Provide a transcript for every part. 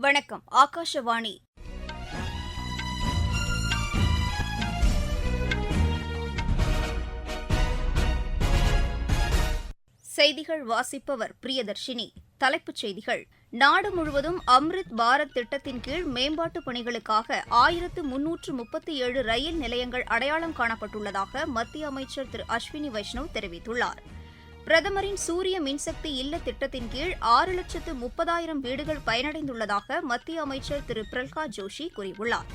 வணக்கம் ஆகாஷவாணி. செய்திகள் வாசிப்பவர் பிரியதர்ஷினி. தலைப்புச் செய்திகள். நாடு முழுவதும் அம்ரித் பாரத் திட்டத்தின் கீழ் மேம்பாட்டுப் பணிகளுக்காக ஆயிரத்து முன்னூற்று முப்பத்தி ஏழு ரயில் நிலையங்கள் அடையாளம் காணப்பட்டுள்ளதாக மத்திய அமைச்சர் திரு அஸ்வினி வைஷ்ணவ் தெரிவித்துள்ளார். பிரதமரின் சூரிய மின்சக்தி இல்ல திட்டத்தின் கீழ் ஆறு லட்சத்து முப்பதாயிரம் வீடுகள் பயனடைந்துள்ளதாக மத்திய அமைச்சர் திரு. பிரல்காத் ஜோஷி கூறியுள்ளார்.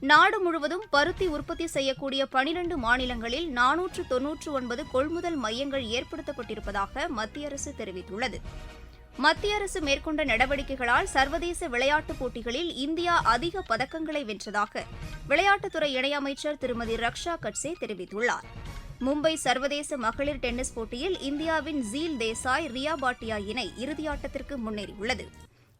நாடு முழுவதும் பருத்தி உற்பத்தி செய்யக்கூடிய பனிரண்டு மாநிலங்களில் நானூற்று தொன்னூற்று ஒன்பது கொள்முதல் மையங்கள் ஏற்படுத்தப்பட்டிருப்பதாக மத்திய அரசு தெரிவித்துள்ளது. மத்திய அரசு மேற்கொண்ட நடவடிக்கைகளால் சர்வதேச விளையாட்டுப் போட்டிகளில் இந்தியா அதிக பதக்கங்களை வென்றதாக விளையாட்டுத்துறை இணையமைச்சர் திருமதி ரக்ஷா கட்சே தெரிவித்துள்ளார். மும்பை சர்வதேச மகளிர் டென்னிஸ் போட்டியில் இந்தியாவின் ஜீல் தேசாய் ரியா பாட்டியா இணை இறுதியாட்டத்திற்கு முன்னேறியுள்ளது.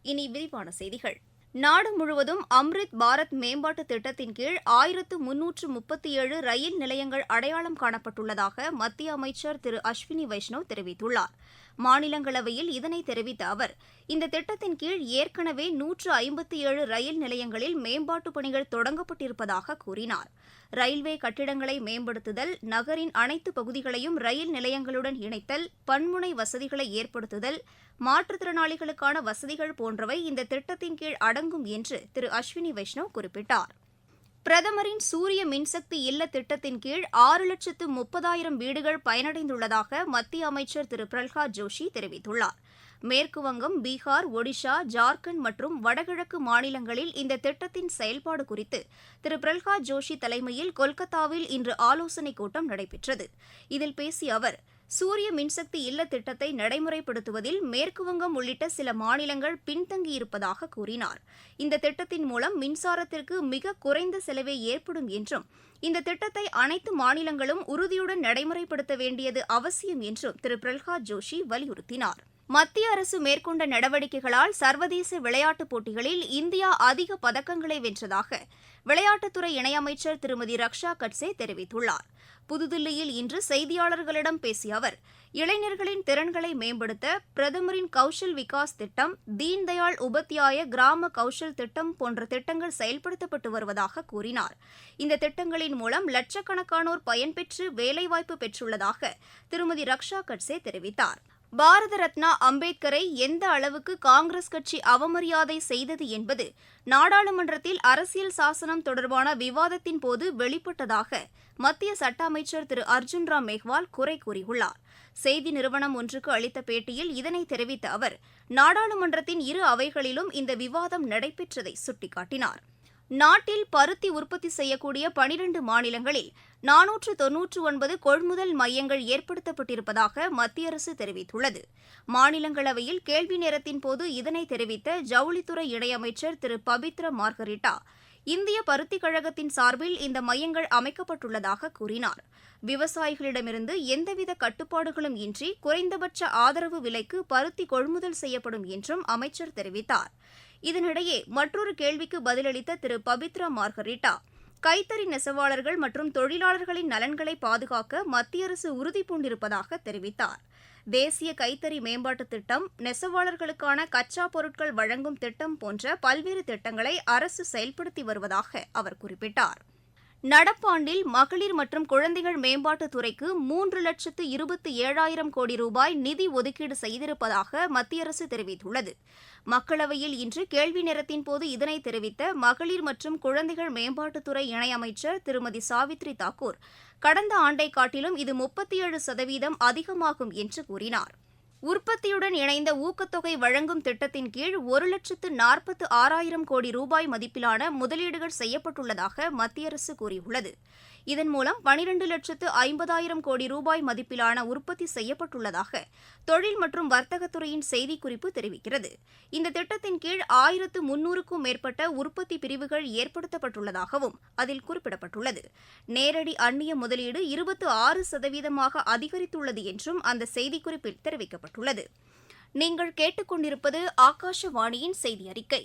இனி விரிவான செய்திகள். நாடு முழுவதும் அம்ரித் பாரத் மேம்பாட்டு திட்டத்தின் கீழ் ஆயிரத்து முன்னூற்று முப்பத்தி ஏழு ரயில் நிலையங்கள் அடையாளம் காணப்பட்டுள்ளதாக மத்திய அமைச்சர் திரு அஸ்வினி வைஷ்ணவ் தெரிவித்துள்ளார். மாநிலங்களவையில் இதனை தெரிவித்த அவர் இந்த திட்டத்தின் கீழ் ஏற்கனவே நூற்று ஐம்பத்தி ஏழு ரயில் நிலையங்களில் மேம்பாட்டுப் பணிகள் தொடங்கப்பட்டிருப்பதாக கூறினார். ரயில்வே கட்டிடங்களை மேம்படுத்துதல் நகரின் அனைத்து பகுதிகளையும் ரயில் நிலையங்களுடன் இணைத்தல் பன்முனை வசதிகளை ஏற்படுத்துதல் மாற்றுத்திறனாளிகளுக்கான வசதிகள் போன்றவை இந்த திட்டத்தின் கீழ் அடங்கும் என்று திரு அஸ்வினி வைஷ்ணவ் குறிப்பிட்டார். பிரதமரின் சூரிய மின்சக்தி இல்ல திட்டத்தின் கீழ் ஆறு லட்சத்து முப்பதாயிரம் வீடுகள் பயனடைந்துள்ளதாக மத்திய அமைச்சர் திரு. பிரல்ஹாத் ஜோஷி தெரிவித்துள்ளார். மேற்குவங்கம் பீகார் ஒடிஷா ஜார்க்கண்ட் மற்றும் வடகிழக்கு மாநிலங்களில் இந்த திட்டத்தின் செயல்பாடு குறித்து திரு. பிரல்ஹாத் ஜோஷி தலைமையில் கொல்கத்தாவில் இன்று ஆலோசனைக் கூட்டம் நடைபெற்றது. இதில் பேசிய அவர் சூரிய மின்சக்தி இல்ல திட்டத்தை நடைமுறைப்படுத்துவதில் மேற்குவங்கம் உள்ளிட்ட சில மாநிலங்கள் பின்தங்கியிருப்பதாக கூறினார். இந்த திட்டத்தின் மூலம் மின்சாரத்திற்கு மிக குறைந்த செலவே ஏற்படும் என்றும் இந்த திட்டத்தை அனைத்து மாநிலங்களும் உறுதியுடன் நடைமுறைப்படுத்த வேண்டியது அவசியம் என்றும் திரு. பிரல்ஹாத் ஜோஷி வலியுறுத்தினார். மத்திய அரசு மேற்கொண்ட நடவடிக்கைகளால் சர்வதேச விளையாட்டுப் போட்டிகளில் இந்தியா அதிக பதக்கங்களை வென்றதாக விளையாட்டுத்துறை இணையமைச்சர் திருமதி ரக்ஷா கட்சே தெரிவித்துள்ளார். புதுதில்லியில் இன்று செய்தியாளர்களிடம் பேசிய அவர் இளைஞர்களின் திறன்களை மேம்படுத்த பிரதமரின் கௌஷல் விகாஸ் திட்டம் தீன்தயாள் உபத்தியாய கிராம கௌஷல் திட்டம் போன்ற திட்டங்கள் செயல்படுத்தப்பட்டு வருவதாக கூறினார். இந்த திட்டங்களின் மூலம் லட்சக்கணக்கானோர் பயன்பெற்று வேலைவாய்ப்பு பெற்றுள்ளதாக திருமதி ரக்ஷா கட்சே தெரிவித்தார். பாரத ரத்னா அம்பேத்கரை எந்த அளவுக்கு காங்கிரஸ் கட்சி அவமரியாதை செய்தது என்பது நாடாளுமன்றத்தில் அரசியல் சாசனம் தொடர்பான விவாதத்தின் போது வெளிப்பட்டதாக மத்திய சட்ட அமைச்சர் திரு அர்ஜுன் ராம் மேஹ்வால் குறை கூறியுள்ளார். செய்தி நிறுவனம் ஒன்றுக்கு அளித்த பேட்டியில் இதனை தெரிவித்த அவர் நாடாளுமன்றத்தின் இரு அவைகளிலும் இந்த விவாதம் நடைபெற்றதை சுட்டிக்காட்டினார். நாட்டில் பருத்தி உற்பத்தி செய்யக்கூடிய பனிரண்டு மாநிலங்களில் நானூற்று தொன்னூற்று ஒன்பது கொள்முதல் மையங்கள் ஏற்படுத்தப்பட்டிருப்பதாக மத்திய அரசு தெரிவித்துள்ளது. மாநிலங்களவையில் கேள்வி நேரத்தின் போது இதனை தெரிவித்த ஜவுளித்துறை இணையமைச்சர் திரு பபித்ர மார்கரிட்டா இந்திய பருத்திக் கழகத்தின் சார்பில் இந்த மையங்கள் அமைக்கப்பட்டுள்ளதாக கூறினார். விவசாயிகளிடமிருந்து எந்தவித கட்டுப்பாடுகளும் இன்றி குறைந்தபட்ச ஆதரவு விலைக்கு பருத்தி கொள்முதல் செய்யப்படும் என்றும் அமைச்சர் தெரிவித்தார். இதனிடையே மற்றொரு கேள்விக்கு பதிலளித்த திரு. பபித்ரா மார்கரிட்டா கைத்தறி நெசவாளர்கள் மற்றும் தொழிலாளர்களின் நலன்களை பாதுகாக்க மத்திய அரசு உறுதிபூண்டிருப்பதாக தெரிவித்தார். தேசிய கைத்தறி மேம்பாட்டுத் திட்டம் நெசவாளர்களுக்கான கச்சா பொருட்கள் வழங்கும் திட்டம் போன்ற பல்வேறு திட்டங்களை அரசு செயல்படுத்தி வருவதாக அவர் குறிப்பிட்டார். நடப்பாண்டில் மகளிர் மற்றும் குழந்தைகள் மேம்பாட்டுத் துறைக்கு மூன்று லட்சத்து இருபத்தி ஏழாயிரம் கோடி ரூபாய் நிதி ஒதுக்கீடு செய்திருப்பதாக மத்திய அரசு தெரிவித்துள்ளது. மக்களவையில் இன்று கேள்வி நேரத்தின் போது இதனை தெரிவித்த மகளிர் மற்றும் குழந்தைகள் மேம்பாட்டுத்துறை இணையமைச்சர் திருமதி சாவித்ரி தாக்கூர் கடந்த ஆண்டை காட்டிலும் இது முப்பத்தி ஏழு சதவீதம் அதிகமாகும் என்று கூறினார். உற்பத்தியுடன் இணைந்த ஊக்கத்தொகை வழங்கும் திட்டத்தின் கீழ் ஒரு லட்சத்து நாற்பத்து ஆறாயிரம் கோடி ரூபாய் மதிப்பிலான முதலீடுகள் செய்யப்பட்டுள்ளதாக மத்திய அரசு கூறியுள்ளது. இதன் மூலம் பனிரெண்டு லட்சத்து ஐம்பதாயிரம் கோடி ரூபாய் மதிப்பிலான உற்பத்தி செய்யப்பட்டுள்ளதாக தொழில் மற்றும் வர்த்தகத்துறையின் செய்திக்குறிப்பு தெரிவிக்கிறது. இந்த திட்டத்தின் கீழ் ஆயிரத்து முன்னூறுக்கும் மேற்பட்ட உற்பத்தி பிரிவுகள் ஏற்படுத்தப்பட்டுள்ளதாகவும் அதில் குறிப்பிடப்பட்டுள்ளது. நேரடி அந்நிய முதலீடு இருபத்து ஆறு சதவீதமாக அதிகரித்துள்ளது என்றும் அந்த செய்திக்குறிப்பில் தெரிவிக்கப்பட்டுள்ளது. நீங்கள் கேட்டுக்கொண்டிருப்பது ஆகாஷவாணியின் செய்தி அறிக்கை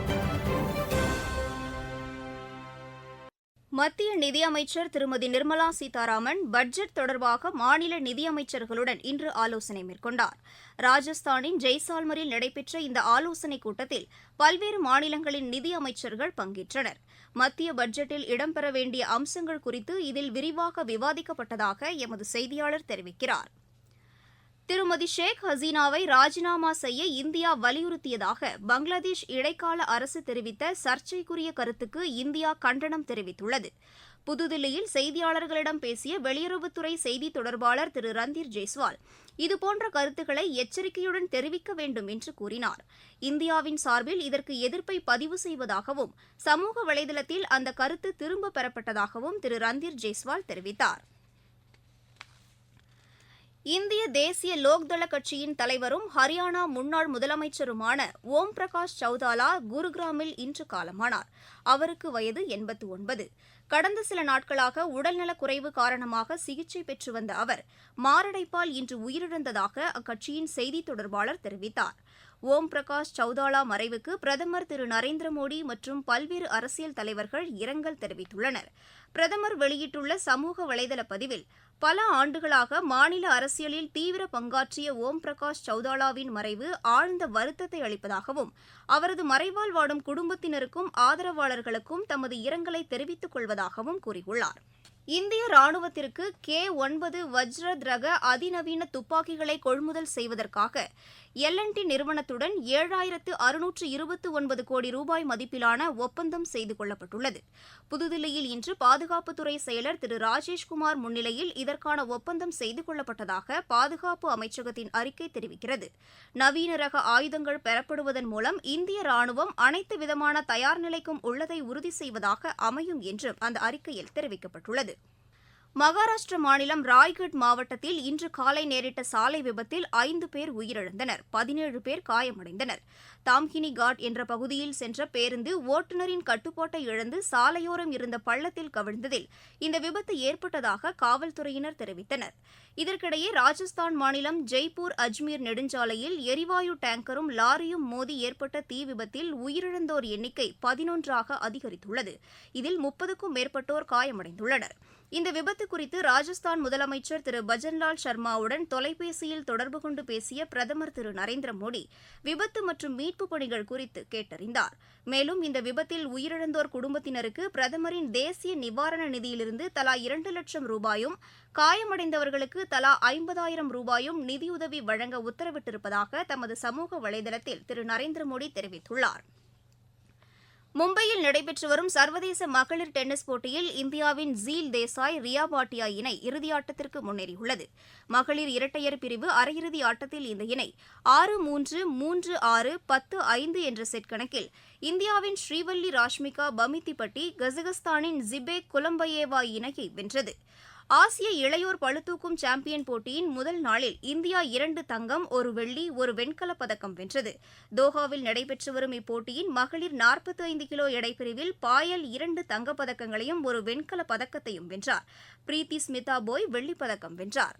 மத்திய நிதியமைச்சர் திருமதி நிர்மலா சீதாராமன் பட்ஜெட் தொடர்பாக மாநில நிதியமைச்சர்களுடன் இன்று ஆலோசனை மேற்கொண்டார். ராஜஸ்தானின் ஜெய்சால்மரில் நடைபெற்ற இந்த ஆலோசனைக் கூட்டத்தில் பல்வேறு மாநிலங்களின் நிதியமைச்சர்கள் பங்கேற்றனர். மத்திய பட்ஜெட்டில் இடம்பெற வேண்டிய அம்சங்கள் குறித்து இதில் விரிவாக விவாதிக்கப்பட்டதாக எமது செய்தியாளர் தெரிவிக்கிறார். திருமதி ஷேக் ஹசீனாவை ராஜினாமா செய்ய இந்தியா வலியுறுத்தியதாக பங்களாதேஷ் இடைக்கால அரசு தெரிவித்த சர்ச்சைக்குரிய கருத்துக்கு இந்தியா கண்டனம் தெரிவித்துள்ளது. புதுதில்லியில் செய்தியாளர்களிடம் பேசிய வெளியுறவுத்துறை செய்தி தொடர்பாளர் திரு ரந்தீர் ஜெய்ஸ்வால் இதுபோன்ற கருத்துக்களை எச்சரிக்கையுடன் தெரிவிக்க வேண்டும் என்று கூறினார். இந்தியாவின் சார்பில் இதற்கு எதிர்ப்பை பதிவு செய்வதாகவும் சமூக வலைதளத்தில் அந்த கருத்து திரும்ப பெறப்பட்டதாகவும் திரு ரந்தீர் ஜெய்ஸ்வால் தெரிவித்தார். இந்திய தேசிய லோக்தள கட்சியின் தலைவரும் ஹரியானா முன்னாள் முதலமைச்சருமான ஓம் பிரகாஷ் சௌதாலா குருகிராமில் இன்று காலமானார். அவருக்கு வயது எண்பத்து ஒன்பது கடந்த சில நாட்களாக உடல்நலக் குறைவு காரணமாக சிகிச்சை பெற்று வந்த அவர் மாரடைப்பால் இன்று உயிரிழந்ததாக அக்கட்சியின் செய்தித் தொடர்பாளர் தெரிவித்தார். ஓம் பிரகாஷ் சௌதாலா மறைவுக்கு பிரதமர் திரு நரேந்திர மோடி மற்றும் பல்வேறு அரசியல் தலைவர்கள் இரங்கல் தெரிவித்துள்ளனர். பிரதமர் வெளியிட்டுள்ள சமூக வலைதள பதிவில் பல ஆண்டுகளாக மாநில அரசியலில் தீவிர பங்காற்றிய ஓம் பிரகாஷ் சௌதாலாவின் மறைவு ஆழ்ந்த வருத்தத்தை அளிப்பதாகவும் அவரது மறைவால் வாடும் குடும்பத்தினருக்கும் ஆதரவாளர்களுக்கும் தமது இரங்கலை தெரிவித்துக் கொள்வதாகவும் கூறியுள்ளார். இந்திய ராணுவத்திற்கு கே ஒன்பது வஜ்ரத் ரக அதிநவீன துப்பாக்கிகளை கொள்முதல் செய்வதற்காக எல்என்டி நிறுவனத்துடன் ஏழாயிரத்து அறுநூற்று இருபத்தி ஒன்பது கோடி ரூபாய் மதிப்பிலான ஒப்பந்தம் செய்து கொள்ளப்பட்டுள்ளது. புதுதில்லியில் இன்று பாதுகாப்புத்துறை செயலர் திரு ராஜேஷ்குமார் முன்னிலையில் இதற்கான ஒப்பந்தம் செய்து கொள்ளப்பட்டதாக பாதுகாப்பு அமைச்சகத்தின் அறிக்கை தெரிவிக்கிறது. நவீன ரக ஆயுதங்கள் பெறப்படுவதன் மூலம் இந்திய ராணுவம் அனைத்து விதமான தயார் நிலைக்கும் உள்ளதை உறுதி செய்வதாக அமையும் என்றும் அந்த அறிக்கையில் தெரிவிக்கப்பட்டுள்ளது. மகாராஷ்டிர மாநிலம் ராய்கட் மாவட்டத்தில் இன்று காலை நேரிட்ட சாலை விபத்தில் ஐந்து பேர் உயிரிழந்தனர் பதினேழு பேர் காயமடைந்தனர். தாம்கினி காட் என்ற பகுதியில் சென்ற பேருந்து ஓட்டுநரின் கட்டுப்பாட்டை இழந்து சாலையோரம் இருந்த பள்ளத்தில் கவிழ்ந்ததில் இந்த விபத்து ஏற்பட்டதாக காவல்துறையினர் தெரிவித்தனர். இதற்கிடையே ராஜஸ்தான் மாநிலம் ஜெய்ப்பூர் அஜ்மீர் நெடுஞ்சாலையில் எரிவாயு டேங்கரும் லாரியும் மோதி ஏற்பட்ட தீ விபத்தில் உயிரிழந்தோர் எண்ணிக்கை பதினொன்றாக அதிகரித்துள்ளது. இதில் முப்பதுக்கும் மேற்பட்டோர் காயமடைந்துள்ளனர். இந்த விபத்து குறித்து ராஜஸ்தான் முதலமைச்சர் திரு. பஜன்லால் சர்மாவுடன் தொலைபேசியில் தொடர்பு கொண்டு பேசிய பிரதமர் திரு. நரேந்திர மோடி விபத்து மற்றும் மீட்புப் பணிகள் குறித்து கேட்டறிந்தார். மேலும் இந்த விபத்தில் உயிரிழந்தோர் குடும்பத்தினருக்கு பிரதமரின் தேசிய நிவாரண நிதியிலிருந்து தலா இரண்டு லட்சம் ரூபாயும் காயமடைந்தவர்களுக்கு தலா ஐம்பதாயிரம் ரூபாயும் நிதியுதவி வழங்க உத்தரவிட்டிருப்பதாக தமது சமூக வலைதளத்தில் திரு. நரேந்திர மோடி தெரிவித்துள்ளார். மும்பையில் நடைபெற்று வரும் சர்வதேச மகளிர் டென்னிஸ் போட்டியில் இந்தியாவின் ஜீல் தேசாய் ரியா பாட்டியா இணை இறுதியாட்டத்திற்கு முன்னேறியுள்ளது. மகளிர் இரட்டையர் பிரிவு அரையிறுதி ஆட்டத்தில் இந்த இணை ஆறு மூன்று மூன்று ஆறு பத்து ஐந்து என்ற செட் கணக்கில். இந்தியாவின் ஸ்ரீவல்லி ராஷ்மிகா பமித்திப்பட்டி கசகஸ்தானின் ஜிபே குலம்பயேவா இணையை வென்றது. ஆசிய இளையோர் பளுதூக்கும் சாம்பியன் போட்டியின் முதல் நாளில் இந்தியா இரண்டு தங்கம் ஒரு வெள்ளி ஒரு வெண்கலப் பதக்கம் வென்றது. தோஹாவில் நடைபெற்று வரும் இப்போட்டியின் மகளிர் நாற்பத்தி ஐந்து கிலோ எடைப்பிரிவில் பாயல் இரண்டு தங்கப்பதக்கங்களையும் ஒரு வெண்கலப் பதக்கத்தையும் வென்றார். பிரீத்தி ஸ்மிதா போய் வெள்ளிப் பதக்கம் வென்றார்.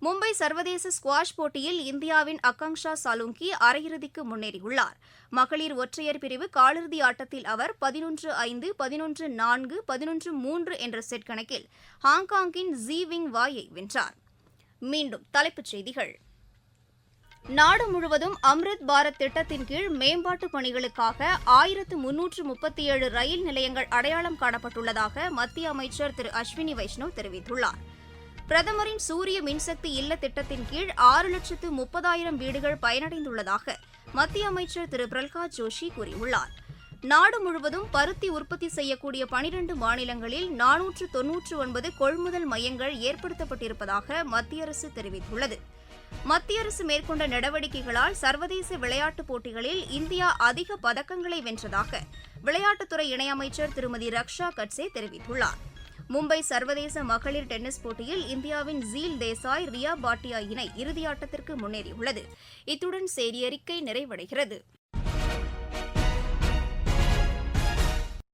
மும்பை சர்வதேச ஸ்குவாஷ் போட்டியில் இந்தியாவின் அக்காங்ஷா சாலுங்கி அரையிறுதிக்கு முன்னேறியுள்ளார். மகளிர் ஒற்றையர் பிரிவு காலிறுதி ஆட்டத்தில் அவர் பதினொன்று ஐந்து பதினொன்று நான்கு பதினொன்று மூன்று என்ற செட் கணக்கில் ஹாங்காங்கின் ஜி விங் வாயை வென்றார். மீண்டும் தலைப்புச் செய்திகள். நாடு முழுவதும் அம்ரித் பாரத் திட்டத்தின் கீழ் மேம்பாட்டு பணிகளுக்காக ஆயிரத்து முன்னூற்று முப்பத்தி ஏழு ரயில் நிலையங்கள் அடையாளம் காணப்பட்டுள்ளதாக மத்திய அமைச்சர் திரு அஸ்வினி வைஷ்ணவ் தெரிவித்துள்ளார். பிரதமரின் சூரிய மின்சக்தி இல்ல திட்டத்தின் கீழ் ஆறு லட்சத்து முப்பதாயிரம் வீடுகள் பயனடைந்துள்ளதாக மத்திய அமைச்சர் திரு பிரல்காத் ஜோஷி கூறியுள்ளார். நாடு முழுவதும் பருத்தி உற்பத்தி செய்யக்கூடிய பனிரண்டு மாநிலங்களில் நானூற்று தொன்னூற்று ஒன்பது கொள்முதல் மையங்கள் ஏற்படுத்தப்பட்டிருப்பதாக மத்திய அரசு தெரிவித்துள்ளது. மத்திய அரசு மேற்கொண்ட நடவடிக்கைகளால் சர்வதேச விளையாட்டுப் போட்டிகளில் இந்தியா அதிக பதக்கங்களை வென்றதாக விளையாட்டுத்துறை இணையமைச்சர் திருமதி ரக்ஷா கட்சே தெரிவித்துள்ளார். மும்பை சர்வதேச மகளிர் டென்னிஸ் போட்டியில் இந்தியாவின் ஜீல் தேசாய் ரியா பாட்டியா இணை இறுதியாட்டத்திற்கு முன்னேறியுள்ளது. இத்துடன் செய்தியறிக்கை நிறைவடைகிறது.